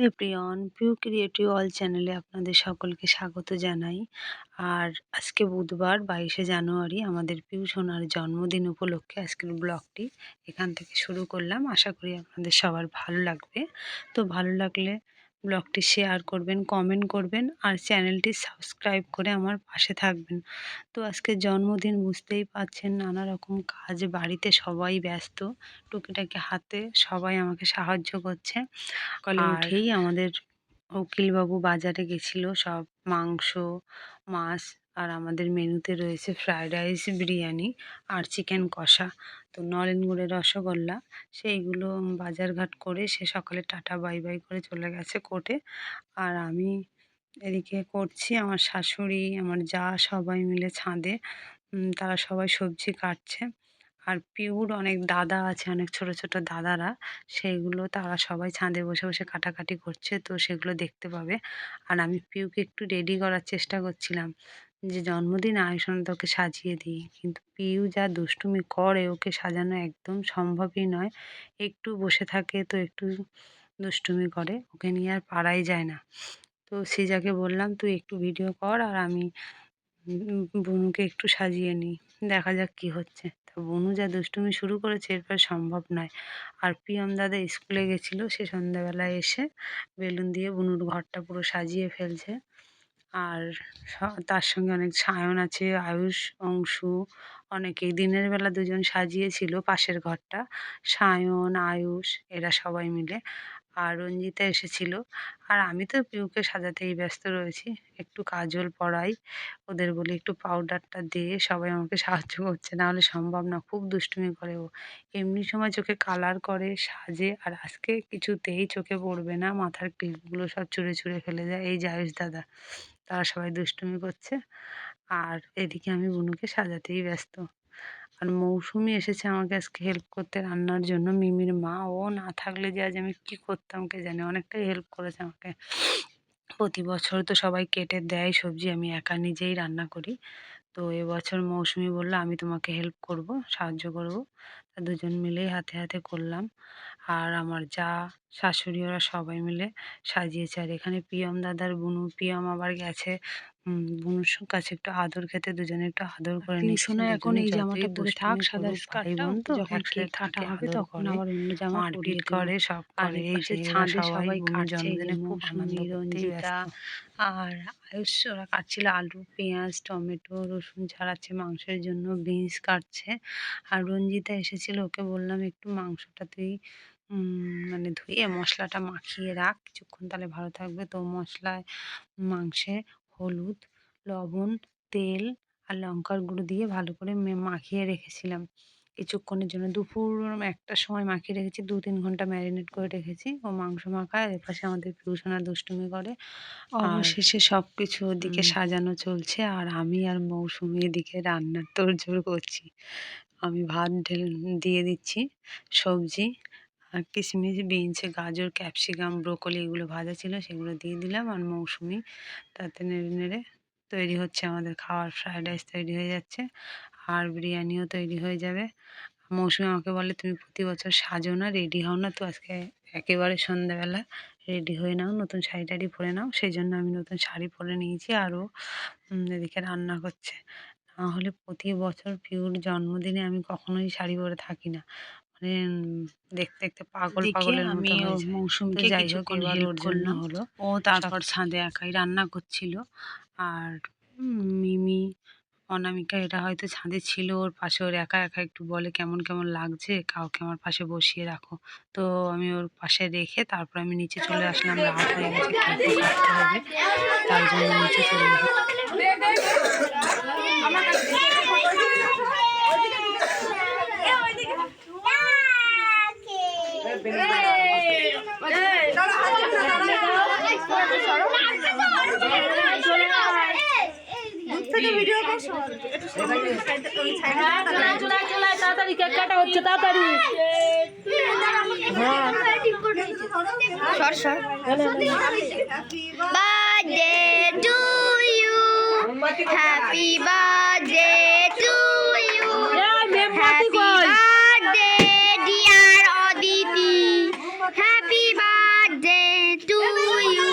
Everyone Piu creative all চ্যানেলে আপনাদের সকলকে স্বাগত জানাই। আর আজকে বুধবার, বাইশে জানুয়ারি, আমাদের পিউ সোনার জন্মদিন উপলক্ষে আজকের ব্লগটি এখান থেকে শুরু করলাম। আশা করি আপনাদের সবার ভালো লাগবে। তো ভালো লাগলে ব্লগটি শেয়ার করবেন কমেন্ট করবেন আর চ্যানেলটি সাবস্ক্রাইব করে আমার পাশে থাকবেন। তো আজকে জন্মদিন বুঝতেই পাচ্ছেন নানা রকম কাজ বাড়িতে সবাই ব্যস্ত টুকিটাকি হাতে সবাই আমাকে সাহায্য করছে। সকালে উঠেই আমাদের উকিলবাবু বাজারে গেছিল সব মাংস মাছ আর আমাদের মেনুতে রয়েছে ফ্রায়েড রাইস বিরিয়ানি আর চিকেন কষা। তো নলেন গুড়ের রসগোল্লা, সেইগুলো বাজারঘাট করে সে সকালে টাটা, বাই বাই করে চলে গেছে কোর্টে। আর আমি এদিকে করছি, আমার শাশুড়ি, আমার যা সবাই মিলে ছাদে তারা সবাই সবজি কাটছে। আর পিউর অনেক দাদা আছে, অনেক ছোট ছোট দাদারা, সেইগুলো তারা সবাই ছাদে বসে বসে কাটাকাটি করছে, তো সেগুলো দেখতে পাবে। আর আমি পিউকে একটু রেডি করার চেষ্টা করছিলাম। যে জন্মদিন আয়ুষণ তোকে সাজিয়ে দিই। কিন্তু পিউ যা দুষ্টুমি করে ওকে সাজানো একদম সম্ভবই নয়। একটু বসে থাকে তো একটু দুষ্টুমি করে, ওকে নিয়ে আর পারাই যায় না। তো যাকে বললাম, তুই একটু ভিডিও কর আর আমি বুনুকে একটু সাজিয়ে নিই, দেখা যাক কি হচ্ছে। তো বনু যা দুষ্টুমি শুরু করেছে, এরপর সম্ভব নয়। আর পিয়ম দাদা স্কুলে গেছিল, সে সন্ধ্যাবেলায় এসে বেলুন দিয়ে বনুর ঘরটা পুরো সাজিয়ে ফেলছে। আর তার সঙ্গে অনেক সায়ন আছে, আয়ুষ, অংশু। অনেকেই দিনের বেলা দুজন সাজিয়েছিল পাশের ঘরটা। সায়ন, আয়ুষ, এরা সবাই মিলে। আর রঞ্জিতা এসেছিল। আর আমি তো পিউকে সাজাতেই ব্যস্ত রয়েছি। একটু কাজল পরাই ওদের বলি একটু পাউডারটা দিয়ে সবাই আমাকে সাহায্য করছে। নাহলে সম্ভব না, খুব দুষ্টুমি করে ও। এমনি সময় চোখে কালার করে, সাজে, আর আজকে কিছুতেই চোখে পড়বে না। মাথার ক্লিপগুলো সব চুড়ে চুড়ে ফেলে যায়। এই জায়ুষ দাদা। তারা সবাই দুষ্টুমি করছে। আর এদিকে আমি বুনুকে সাজাতেই ব্যস্ত। আর মৌসুমি এসেছে আমাকে আজকে হেল্প করতে রান্নার জন্য। মিমির মা, ও না থাকলে যে আজ আমি কী করতাম কে জানি? অনেকটাই হেল্প করেছে আমাকে। প্রতি বছর তো সবাই কেটে দেয় সবজি, আমি একা নিজেই রান্না করি। তো এবছর মৌসুমি বলল, আমি তোমাকে হেল্প করব, সাহায্য করব। দুজন মিলেই হাতে হাতে করলাম। আর আমার যা শাশুড়ি ওরা সবাই মিলে সাজিয়েছে। আর এখানে পিয়ম দাদার বুনু পিয়ম আবার গেছে। বুনুর কাছে একটু আদর খেতে দুজনে একটু আদর করে নিই। শোনা এখন এই জামাটা পরে থাক সাদা স্কার্টটা যখন কেক কাটা হবে তখন আবার অন্য জামা মারপিট করে সব করে এই যে ছাদে সবাই জন্মদিনে খুব সুন্দর রঞ্জিতা আর আয়ুষ ওরা কাটছিল আলু পেঁয়াজ টমেটো রসুন ছাড়াচ্ছে মাংসের জন্য বিনস কাটছে। আর রঞ্জিতা এসেছিল ওকে বললাম একটু মাংসটা তুই মানে ধুয়ে মশলাটা মাখিয়ে রাখ কিছুক্ষণ তাহলে ভালো থাকবে। তো মশলায় মাংসে হলুদ লবণ তেল আর লঙ্কার গুঁড়ো দিয়ে ভালো করে মাখিয়ে রেখেছিলাম। কিছুক্ষণের জন্য দুপুর একটার সময় মাখিয়ে রেখেছি দু তিন ঘণ্টা ম্যারিনেট করে রেখেছি। ও মাংস মাখায় এপাশে আমাদের পিউসোনা দুষ্টুমি করে। অবশেষে সব কিছু ওদিকে সাজানো চলছে আর আমি আর মৌসুমি এদিকে রান্নার তোড়জোড় করছি। আমি ভাত ঢেল দিয়ে দিচ্ছি, সবজি আর কিশমিশ বিনস, গাজর, ক্যাপসিকাম, ব্রোকলি এগুলো ভাজা ছিল সেগুলো দিয়ে দিলাম আর মৌসুমি তাতে নেড়ে নেড়ে তৈরি হচ্ছে আমাদের খাওয়ার ফ্রায়েড রাইস তৈরি হয়ে যাচ্ছে আর বিরিয়ানিও তৈরি হয়ে যাবে। মৌসুমি আমাকে বলে, তুমি প্রতি বছর সাজো না, রেডি হও না, তো আজকে একেবারে সন্ধ্যাবেলা রেডি হয়ে নাও, নতুন শাড়ি টাড়ি পরে নাও। সেই জন্য আমি নতুন শাড়ি পরে নিয়েছি আরও এদিকে রান্না করছে। না হলে প্রতি বছর পিউর জন্মদিনে আমি কখনোই শাড়ি পরে থাকি না। মানে দেখতে দেখতে পাগল পাগলের আমি মৌসুমকে যাই হোক এবার ওর জন্য। হলো। ও তারপর ছাদে একাই রান্না করছিল। আর মিমি অনামিকা এটা হয়তো ছাদে ছিল। ওর পাশে ওর একা একা একটু বলে কেমন কেমন লাগছে? কাউকে আমার পাশে বসিয়ে রাখো। তো আমি ওর পাশে রেখে তারপর আমি নিচে চলে আসলাম। রাত হয়ে গেছে কাটতে হবে। তার জন্য নিচে চলে তাড়াতাড়ি কেক কাটা হচ্ছে তাড়াতাড়ি birthday to happy birthday to you happy birthday dear Aditi happy birthday to you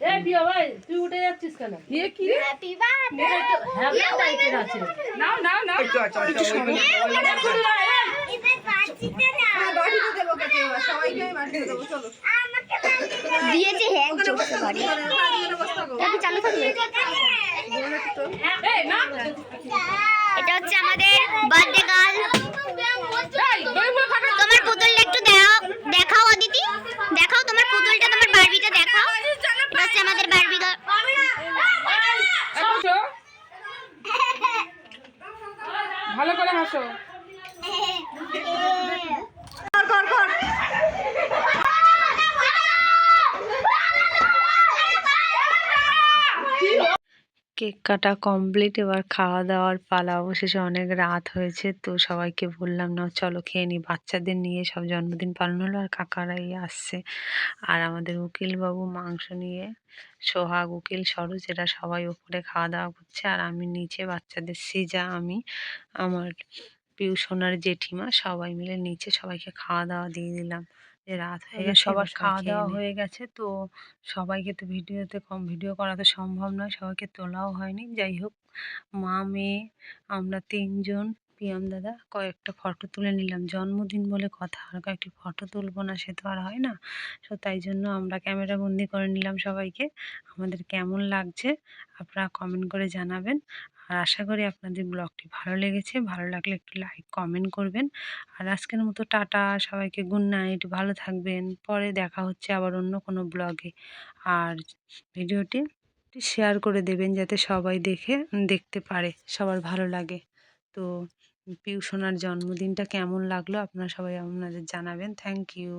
এ প্রিয় ভাই তুই উঠে যাচ্ছিস কেন? এ কি হ্যাপি বার্থডে হ্যাপি বার্থডে আছে। নাও নাও নাও একটু সময় এটা পার্টিতে না। হ্যাঁ, বাড়িতে দেবো সবাইকে বাড়িতে দেবো চলো। দিয়েছে হ্যাং বাড়ি তাকে চালু থাকবে। এটা হচ্ছে আমাদের বার্থডে গার্ল তোমার পুতুলটা একটু দাও দেখাও অদিতি। দেখাও তোমার পুতুলটা তোমার বারবিটা দেখাও। এটা হচ্ছে আমাদের বারবি গার্ল হাসো। ভালো করে হাসো। কেক কাটা কমপ্লিট এবার খাওয়া দাওয়ার পালা। অবশেষে অনেক রাত হয়েছে, তো সবাইকে বললাম না চলো খেয়ে নি। বাচ্চাদের নিয়ে সব জন্মদিন পালন হলো, আর কাকারাই আসছে। আর আমাদের উকিল বাবু মাংস নিয়ে, সোহাগ, উকিল, সরোজ, এরা সবাই ওপরে খাওয়া দাওয়া করছে। আর আমি নিচে, বাচ্চাদের সিজা, আমি, আমার পিউ সোনার জেঠিমা সবাই মিলে নিচে সবাইকে খাওয়া দাওয়া দিয়ে দিলাম। যে রাত হয়ে গেছে সবার খাওয়া দাওয়া হয়ে গেছে। তো সবাইকে তো ভিডিওতে কম ভিডিও করা তো সম্ভব নয় সবাইকে তোলাও হয়নি। যাই হোক মা মেয়ে আমরা তিনজন পিয়াম দাদা কয়েকটা ফটো তুলে নিলাম। জন্মদিন বলে কথা আর কয়েকটি ফটো তুলবো না সে তো আর হয় না। তো তাই জন্য আমরা ক্যামেরা বন্দি করে নিলাম সবাইকে। আমাদের কেমন লাগছে আপনারা কমেন্ট করে জানাবেন। আর আশা করি আপনাদের ব্লগটি ভালো লেগেছে। ভালো লাগলে একটু লাইক, কমেন্ট করবেন। আর আজকের মতো টাটা, সবাইকে গুড নাইট, ভালো থাকবেন। পরে দেখা হচ্ছে আবার অন্য কোনো ব্লগে। আর ভিডিওটি শেয়ার করে দেবেন যাতে সবাই দেখে, দেখতে পারে, সবার ভালো লাগে। তো পিউ সোনার জন্মদিনটা কেমন লাগল আপনারা সবাই আপনাদের জানাবেন। Thank you.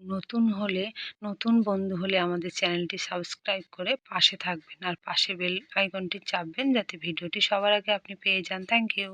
নতুন হলে, নতুন বন্ধু হলে আমাদের চ্যানেলটি সাবস্ক্রাইব করে পাশে থাকবেন। আর পাশে বেল আইকনটি চাপবেন যাতে ভিডিওটি সবার আগে আপনি পেয়ে যান। Thank you.